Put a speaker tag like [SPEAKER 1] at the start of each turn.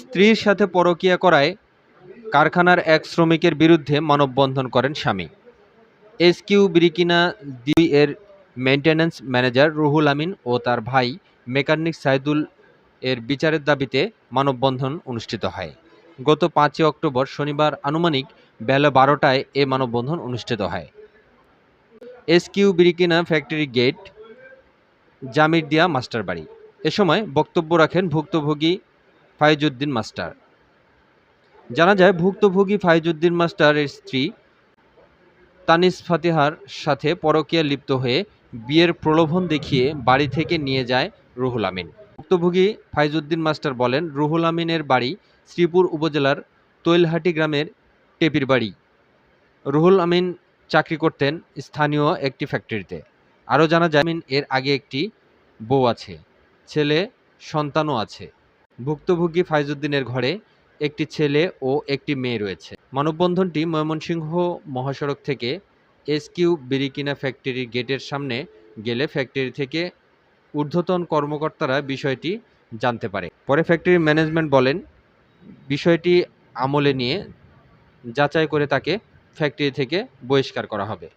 [SPEAKER 1] স্ত্রীর সাথে পরকীয়া করায় কারখানার এক শ্রমিকের বিরুদ্ধে মানববন্ধন করেন স্বামী। এসকিউ বিরিকিনা দুই এর মেইনটেন্যান্স ম্যানেজার রুহুল আমিন ও তার ভাই মেকানিক সাইদুল এর বিচারের দাবিতে মানববন্ধন অনুষ্ঠিত হয়। গত পাঁচই অক্টোবর শনিবার আনুমানিক বেলা বারোটায় এ মানববন্ধন অনুষ্ঠিত হয়। SQ Birichina factory gate, Jamirdia master বাড়ি এ সময় বক্তব্য রাখেন ভুক্তভোগী ফাইজুদ্দিন মাস্টার। জানা যায়, ভুক্তভোগী ফাইজুদ্দিন মাস্টারের স্ত্রী তানিস ফাতিহার সাথে পরকীয়া লিপ্ত হয়ে বিয়ের প্রলোভন দেখিয়ে বাড়ি থেকে নিয়ে যায় রুহুল আমিন। ভুক্তভোগী ফাইজুদ্দিন মাস্টার বলেন, রুহুল আমিনের বাড়ি শ্রীপুর উপজেলার তৈলহাটি গ্রামের টেপির বাড়ি। রুহুল আমিন চাকরি করতেন স্থানীয় একটি ফ্যাক্টরিতে। আরও জানা যায় এর আগে একটি বউ আছে, ছেলে সন্তানও আছে। ভুক্তভোগী ফাইজুদ্দিনের ঘরে একটি ছেলে ও একটি মেয়ে রয়েছে। মানববন্ধনটি ময়মনসিংহ মহাসড়ক থেকে এসকিউ বিরিকিনা ফ্যাক্টরির গেটের সামনে গেলে ফ্যাক্টরি থেকে ঊর্ধ্বতন কর্মকর্তারা বিষয়টি জানতে পারে। পরে ফ্যাক্টরির ম্যানেজমেন্ট বলেন, বিষয়টি আমলে নিয়ে যাচাই করে তাকে ফ্যাক্টরি থেকে বহিষ্কার করা হবে।